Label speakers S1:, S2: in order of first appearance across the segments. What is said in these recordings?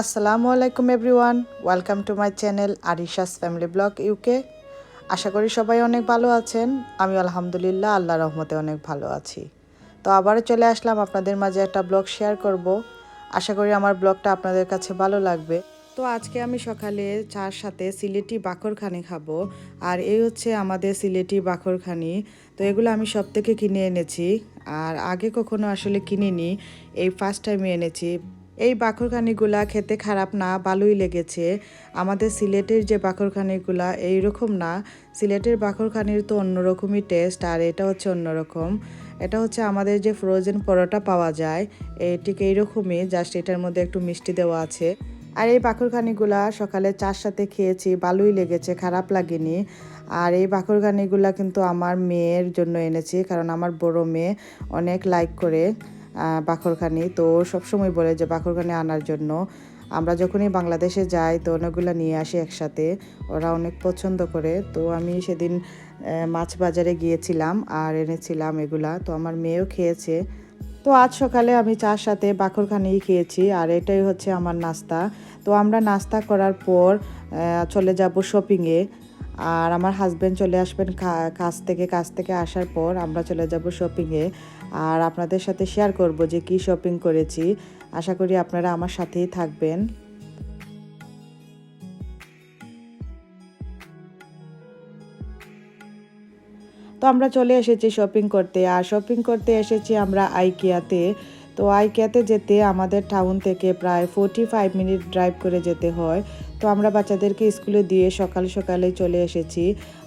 S1: আসসালামু আলাইকুম everyone, welcome to my channel Arisha's family vlog UK আশা করি সবাই অনেক ভালো আছেন আমি আলহামদুলিল্লাহ আল্লাহ রহমতে অনেক ভালো আছি। তো আবারও চলে আসলাম আপনাদের মাঝে একটা ব্লগ শেয়ার করব। আশা করি আমার ব্লগটা আপনাদের কাছে ভালো লাগবে। তো আজকে আমি সকালে চার সাথে সিলেটি বাকরখানি খাব, আর এই হচ্ছে আমাদের সিলেটি বাকরখানি তো এগুলো আমি সব থেকে কিনে এনেছি, আর আগে কখনো আসলে কিনিনি, এই ফার্স্ট টাইমে এনেছি। এই বাকরখানিগুলা খেতে খারাপ না, ভালোই লেগেছে। আমাদের সিলেটের যে বাকরখানিগুলা এইরকম না। সিলেটের বাকরখানির তো অন্যরকমই টেস্ট আর এটা হচ্ছে অন্যরকম। এটা হচ্ছে আমাদের যে ফ্রোজেন পরোটা পাওয়া যায় ঠিক এইরকমই জাস্ট এটার মধ্যে একটু মিষ্টি দেওয়া আছে। আর এই বাকরখানিগুলা সকালে চার সাথে খেয়েছি, ভালোই লেগেছে, খারাপ লাগেনি। আর এই বাকরখানিগুলা কিন্তু আমার মেয়ের জন্য এনেছি, কারণ আমার বড় মেয়ে অনেক লাইক করে। বাখরখানি। তো সবসময় বলে যে বাখরখানি আনার জন্য। আমরা যখনই বাংলাদেশে যাই, তো অনেকগুলো নিয়ে আসি একসাথে। ওরা অনেক পছন্দ করে। তো আমি সেদিন মাছ বাজারে গিয়েছিলাম আর এনেছিলাম এগুলা। তো আমার মেয়েও খেয়েছে। তো আজ সকালে আমি চার সাথে বাখরখানি খেয়েছি আর এটাই হচ্ছে আমার নাস্তা। তো আমরা নাস্তা করার পর চলে যাব শপিংয়ে আর আমার হাজব্যান্ড চলে আসবেন কাজ থেকে কাজ থেকে আসার পর আমরা চলে যাব শপিংয়ে আর আপনাদের সাথে শেয়ার করব যে কি শপিং করেছি। আশা করি আপনারা আমার সাথেই থাকবেন। তো আমরা চলে এসেছি শপিং করতে। আর শপিং করতে এসেছি আমরা আইকিয়াতে তো আইকিয়াতে যেতে আমাদের টাউন থেকে প্রায় ফোর্টি ফাইভ মিনিট ড্রাইভ করে যেতে হয়। তো আমরা বাচ্চাদেরকে স্কুলে দিয়ে সকাল সকালে চলে এসেছি,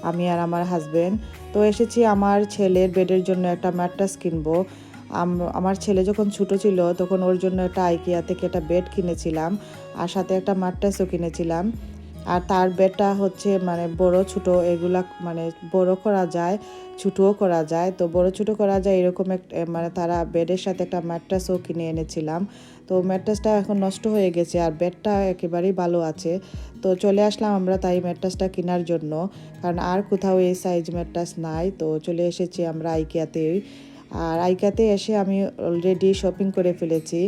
S1: আমি আর আমার হাজব্যান্ড তো এসেছি আমার ছেলের বেডের জন্য একটা ম্যাট্রাস কিনবো। আমার ছেলে যখন ছোটো ছিল, তখন ওর জন্য একটা আইকিয়া থেকে একটা বেড কিনেছিলাম, আর সাথে একটা ম্যাট্রাসও কিনেছিলাম। আর তার বেডটা হচ্ছে মানে বড়, ছোট, এগুলা মানে বড় করা যায়, ছোটও করা যায়। তো বড়, ছোট করা যায় এরকম এক মানে তারা বেডের সাথে একটা ম্যাট্রাসও কিনে এনেছিলাম। তো ম্যাট্রাসটা এখন নষ্ট হয়ে গেছে আর বেডটা একেবারেই ভালো আছে। তো চলে আসলাম আমরা তাই ম্যাট্রাসটা কেনার জন্য। কারণ আর কোথাও এই সাইজ ম্যাট্রাস নাই। তো চলে এসেছি আমরা আইকিয়াতেই আর আইকাতে এসে আমি অলরেডি শপিং করে ফেলেছি।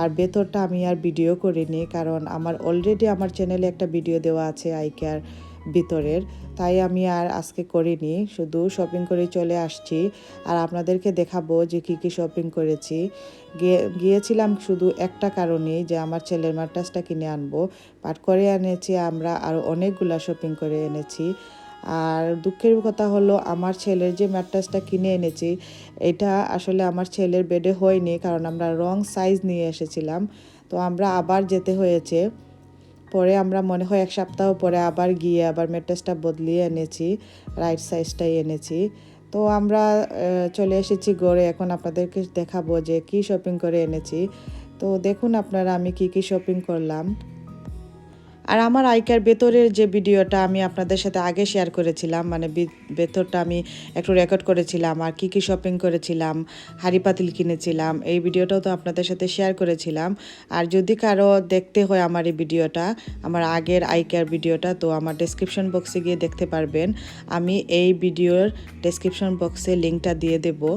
S1: আর ভেতরটা আমি আর ভিডিও করিনি, কারণ আমার অলরেডি আমার চ্যানেলে একটা ভিডিও দেওয়া আছে আইকার ভিতরের। তাই আমি আর আজকে করিনি, শুধু শপিং করে চলে আসছি। আর আপনাদেরকে দেখাবো যে কি কি শপিং করেছি। গিয়েছিলাম শুধু একটা কারণেই যে আমার ছেলের ম্যাট্রাসটা কিনে আনব। পাট করে এনেছি আমরা আরও অনেকগুলা শপিং করে এনেছি। আর দুঃখের কথা হলো, আমার ছেলের যে ম্যাট্রাসটা কিনে এনেছি, এটা আসলে আমার ছেলের বেডে হয়নি, কারণ আমরা রং সাইজ নিয়ে এসেছিলাম। তো আমরা আবার যেতে হয়েছে। পরে আমরা মনে হয় এক সপ্তাহ পরে আবার গিয়ে আবার ম্যাট্রাসটা বদলিয়ে এনেছি রাইট সাইজটাই এনেছি। তো আমরা চলে এসেছি গড়ে এখন আপনাদেরকে দেখাবো যে কি শপিং করে এনেছি। তো দেখুন আপনারা আমি কি কি শপিং করলাম। আর আমার আইকার ভেতরের যে ভিডিওটা আমি আপনাদের সাথে আগে শেয়ার করেছিলাম মানে ভেতরটা আমি একটু রেকর্ড করেছিলাম আর কি কি শপিং করেছিলাম, হাড়ি পাতিল কিনেছিলাম, এই ভিডিওটাও তো আপনাদের সাথে শেয়ার করেছিলাম। আর যদি কারও দেখতে হয় আমার এই ভিডিওটা, আমার আগের আইকার ভিডিওটা, তো আমার ডেসক্রিপশন বক্সে গিয়ে দেখতে পারবেন। আমি এই ভিডিওর ডেসক্রিপশন বক্সে লিঙ্কটা দিয়ে দেবো।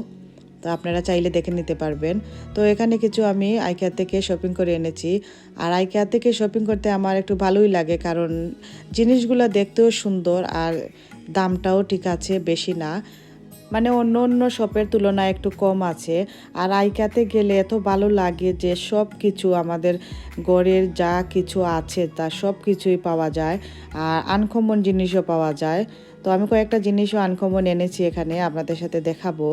S1: তো আপনারা চাইলে দেখে নিতে পারবেন। তো এখানে কিছু আমি আইকিয়া থেকে শপিং করে এনেছি। আর আইকিয়া থেকে শপিং করতে আমার একটু ভালোই লাগে কারণ জিনিসগুলো দেখতেও সুন্দর আর দামটাও ঠিক আছে, বেশি না। মানে অন্য অন্য শপের তুলনায় একটু কম আছে। আর আইকাতে গেলে এত ভালো লাগে যে সব কিছু আমাদের গড়ের যা কিছু আছে তা সব কিছুই পাওয়া যায়। আর আনকমন জিনিসও পাওয়া যায়। তো আমি কয়েকটা জিনিসও আনকমন এনেছি এখানে, আপনাদের সাথে দেখাবো।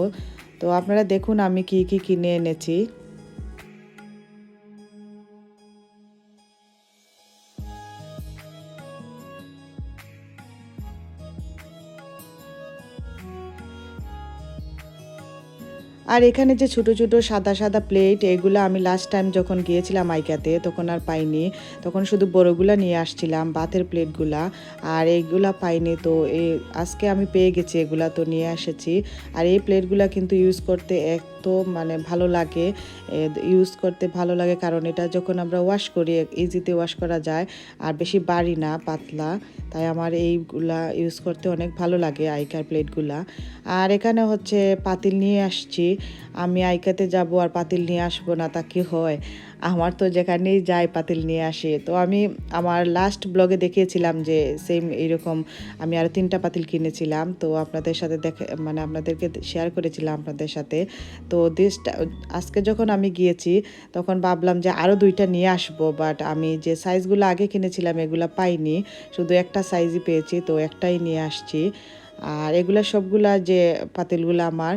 S1: তো আপনারা দেখুন আমি কি কি কিনে এনেছি। আর এখানে যে ছোট ছোট সাদা সাদা প্লেট এগুলো আমি লাস্ট টাইম যখন গিয়েছিলাম আইকাতে, তখন আর পাইনি। তখন শুধু বড়গুলা নিয়ে আসছিলাম, বাতের প্লেটগুলা। আর এইগুলা পাইনি তো, এ, আজকে আমি পেয়ে গেছি এগুলা তো নিয়ে এসেছি। আর এই প্লেটগুলা কিন্তু ইউজ করতে এক এত মানে ভালো লাগে ইউজ করতে ভালো লাগে। কারণ এটা যখন আমরা ওয়াশ করি ইজিতে ওয়াশ করা যায়, আর বেশি বাড়ি না, পাতলা, তাই আমার এইগুলা ইউজ করতে অনেক ভালো লাগে আইকার প্লেটগুলা আর এখানে হচ্ছে পাতিল নিয়ে আসছি। আমি আইকাতে যাব আর পাতিল নিয়ে আসব না, তা কি হয়? আমার তো যেখানেই যাই পাতিল নিয়ে আসি। তো আমি আমার লাস্ট ব্লগে দেখিয়েছিলাম যে সেম এইরকম আমি আরও তিনটা পাতিল কিনেছিলাম। তো আপনাদের সাথে দেখে মানে আপনাদেরকে শেয়ার করেছিলাম আপনাদের সাথে। তো দেশটা আজকে যখন আমি গিয়েছি, তখন ভাবলাম যে আরও দুইটা নিয়ে আসব বাট আমি যে সাইজগুলো আগে কিনেছিলাম এগুলো পাইনি। শুধু একটা সাইজই পেয়েছি, তো একটাই নিয়ে আসছি। আর এগুলা সবগুলা যে পাতিলগুলো আমার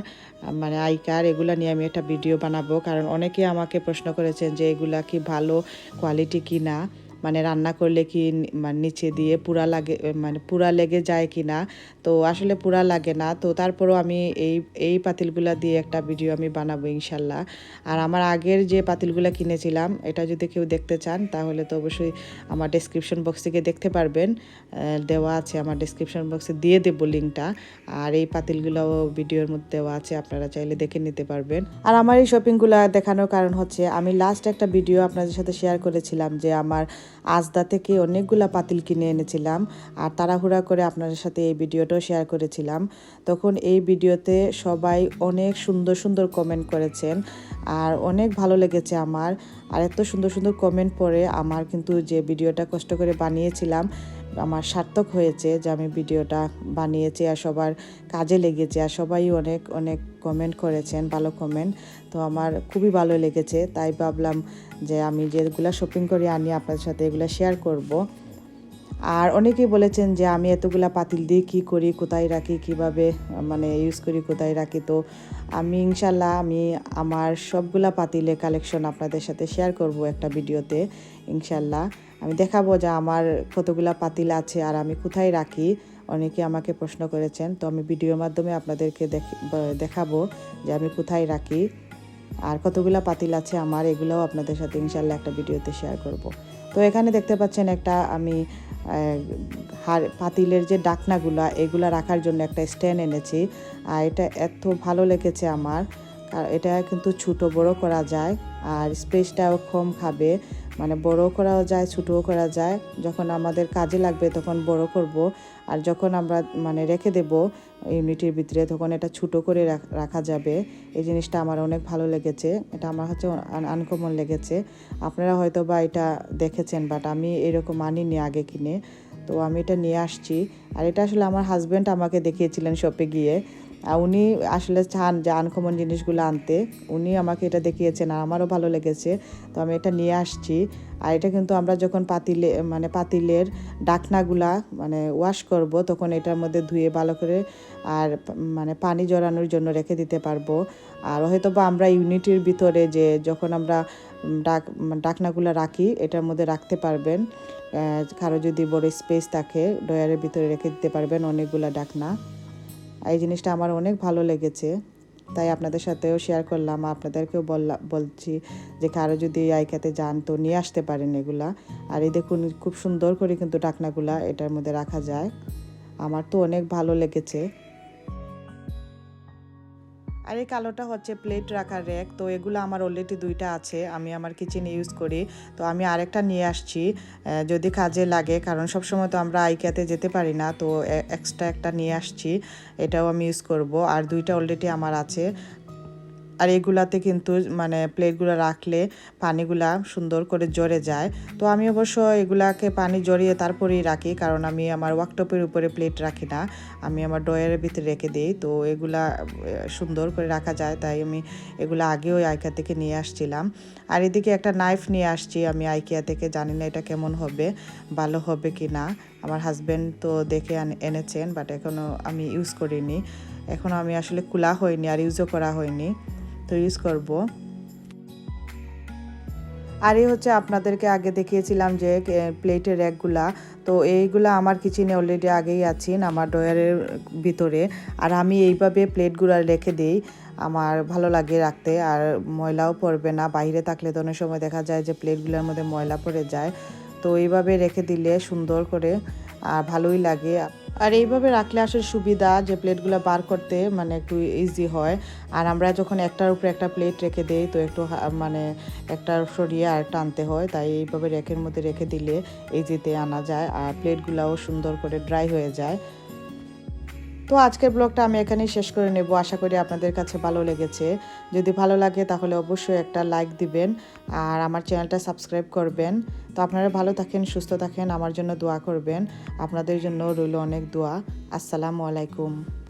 S1: মানে আই কার্ড এগুলা নিয়ে আমি একটা ভিডিও বানাবো। কারণ অনেকে আমাকে প্রশ্ন করেছেন যে এগুলা কি ভালো কোয়ালিটি কি না। মানে রান্না করলে কি মানে নিচে দিয়ে পুরা লাগে মানে পুরা লেগে যায় কি না? তো আসলে পুরা লাগে না। তো তারপরও আমি এই এই পাতিলগুলা দিয়ে একটা ভিডিও আমি বানাবো ইনশাল্লাহ। আর আমার আগের যে পাতিলগুলো কিনেছিলাম, এটা যদি কেউ দেখতে চান, তাহলে তো অবশ্যই আমার ডেসক্রিপশন বক্স থেকে দেখতে পারবেন। দেওয়া আছে আমার ডেসক্রিপশন বক্সে দিয়ে দেবো লিঙ্কটা আর এই পাতিলগুলোও ভিডিওর মধ্যে দেওয়া আছে, আপনারা চাইলে দেখে নিতে পারবেন। আর আমার এই শপিংগুলো দেখানোর কারণ হচ্ছে, আমি লাস্ট একটা ভিডিও আপনাদের সাথে শেয়ার করেছিলাম যে আমার আজদা থেকে অনেকগুলা পাতিল কিনে এনেছিলাম আর তাড়াহুড়া করে আপনাদের সাথে এই ভিডিওটাও শেয়ার করেছিলাম। তখন এই ভিডিওতে সবাই অনেক সুন্দর সুন্দর কমেন্ট করেছেন আর অনেক ভালো লেগেছে আমার। আর এত সুন্দর সুন্দর কমেন্ট পরে আমার কিন্তু যে ভিডিওটা কষ্ট করে বানিয়েছিলাম আমার সার্থক হয়েছে যে আমি ভিডিওটা বানিয়েছি আর সবার কাজে লেগেছে আর সবাই অনেক অনেক কমেন্ট করেছেন, ভালো কমেন্ট তো আমার খুবই ভালো লেগেছে। তাই ভাবলাম যে আমি যেগুলো শপিং করে আনি আপনাদের সাথে এগুলো শেয়ার করব। আর অনেকেই বলেছেন যে আমি এতগুলা পাতিল দিয়ে কী করি, কোথায় রাখি, কীভাবে মানে ইউজ করি, কোথায় রাখি। তো আমি ইনশাল্লাহ, আমি আমার সবগুলা পাতিলে কালেকশন আপনাদের সাথে শেয়ার করব একটা ভিডিওতে, ইনশাল্লাহ। আমি দেখাবো যে আমার কতগুলা পাতিল আছে আর আমি কোথায় রাখি। অনেকে আমাকে প্রশ্ন করেছেন, তো আমি ভিডিওর মাধ্যমে আপনাদেরকে দেখাবো যে আমি কোথায় রাখি আর কতগুলা পাতিল আছে আমার, এগুলোও আপনাদের সাথে ইনশাল্লাহ একটা ভিডিওতে শেয়ার করব। তো এখানে দেখতে পাচ্ছেন একটা আমি হার, পাতিলের যে ডাকনাগুলা, এগুলা রাখার জন্য একটা স্ট্যান্ড এনেছি। আর এটা এত ভালো লেগেছে আমার। এটা কিন্তু ছোটো বড় করা যায় আর স্পেসটাও কম খাবে। মানে বড় করাও যায়, ছোটও করা যায়। যখন আমাদের কাজে লাগবে তখন বড় করব। আর যখন আমরা মানে রেখে দেব ইউনিটির ভিতরে তখন এটা ছোটো করে রাখা যাবে। এই জিনিসটা আমার অনেক ভালো লেগেছে। এটা আমার হচ্ছে আনকমন লেগেছে। আপনারা হয়তো বা এটা দেখেছেন, বাট আমি এরকম আনিনি আগে কিনে। তো আমি এটা নিয়ে আসছি। আর এটা আসলে আমার হাজব্যান্ড আমাকে দেখিয়েছিলেন শপে গিয়ে। উনি আসলে চান যে আনকমন জিনিসগুলো আনতে। উনি আমাকে এটা দেখিয়েছেন আর আমারও ভালো লেগেছে। তো আমি এটা নিয়ে আসছি। আর এটা কিন্তু আমরা যখন পাতিলে মানে পাতিলের ডাকনাগুলা মানে ওয়াশ করব, তখন এটার মধ্যে ধুয়ে ভালো করে আর মানে পানি জড়ানোর জন্য রেখে দিতে পারব। আর হয়তো বা আমরা ইউনিটির ভিতরে যে যখন আমরা ডাক, ডাকনাগুলো রাখি, এটার মধ্যে রাখতে পারবেন। কারও যদি বড় স্পেস থাকে ডয়ারের ভিতরে রেখে দিতে পারবেন অনেকগুলো ডাকনা। এই জিনিসটা আমার অনেক ভালো লেগেছে। তাই আপনাদের সাথেও শেয়ার করলাম, আপনাদেরকেও বললাম বলছি যে কারও যদি আই খাতে যান তো নিয়ে আসতে পারেন এগুলা। আর এই দেখুন, খুব সুন্দর করে কিন্তু টাকনাগুলা এটার মধ্যে রাখা যায়। আমার তো অনেক ভালো লেগেছে। আর এই কালোটা হচ্ছে প্লেট রাখার র্যাক তো এগুলো আমার অলরেডি দুইটা আছে, আমি আমার কিচেনে ইউজ করি। তো আমি আরেকটা নিয়ে আসছি যদি কাজে লাগে, কারণ সবসময় তো আমরা আইকিয়াতে যেতে পারি না, তো এক্সট্রা একটা নিয়ে আসছি, এটাও আমি ইউজ করব। আর দুইটা অলরেডি আমার আছে আর এগুলাতে কিন্তু মানে প্লেটগুলো রাখলে পানিগুলা সুন্দর করে জড়ে যায়। তো আমি অবশ্য এগুলাকে পানি জড়িয়ে তারপরেই রাখি, কারণ আমি আমার ওয়াকটপের উপরে প্লেট রাখি না। আমি আমার ডয়ারের ভিতরে রেখে দিই, তো এগুলা সুন্দর করে রাখা যায়, তাই আমি এগুলো আগেও আইকা থেকে নিয়ে আসছিলাম। আর এদিকে একটা নাইফ নিয়ে আসছি, আমি আইকিয়া থেকে, জানি না এটা কেমন হবে, ভালো হবে কি না আমার হাজব্যান্ড তো দেখে এনেছেন বাট এখনও আমি ইউজ করিনি। এখনও আমি আসলে খোলা হয়নি, আর ইউজও করা হয়নি। তো ইউজ করব। আর এই হচ্ছে আপনাদেরকে আগে দেখিয়েছিলাম যে প্লেটের র্যাকগুলা। তো এইগুলা আমার কিচেনে অলরেডি আগেই আছেন আমার ডয়ারের ভিতরে। আর আমি এইভাবে প্লেটগুলো রেখে দিই, আমার ভালো লাগে রাখতে। আর ময়লাও পড়বে না, বাইরে থাকলে তো অনেক সময় দেখা যায় যে প্লেটগুলোর মধ্যে ময়লা পড়ে যায়। তো এইভাবে রেখে দিলে সুন্দর করে, আর ভালোই লাগে। আর এইভাবে রাখলে আসলে সুবিধা যে প্লেটগুলো বার করতে মানে একটু ইজি হয়। আর আমরা যখন একটার উপরে একটা প্লেট রেখে দেই, তো একটু মানে একটার সরিয়ে আর একটা আনতে হয়। তাই এইভাবে রেকের মধ্যে রেখে দিলে ইজিতে আনা যায়। আর প্লেটগুলোও সুন্দর করে ড্রাই হয়ে যায়। তো আজকের ব্লগটা আমি এখানেই শেষ করে নেব। আশা করি আপনাদের কাছে ভালো লেগেছে। যদি ভালো লাগে তাহলে অবশ্যই একটা লাইক দিবেন আর আমার চ্যানেলটা সাবস্ক্রাইব করবেন। তো আপনারা ভালো থাকেন, সুস্থ থাকেন, আমার জন্য দোয়া করবেন। আপনাদের জন্য রইল অনেক দোয়া। আসসালামু আলাইকুম।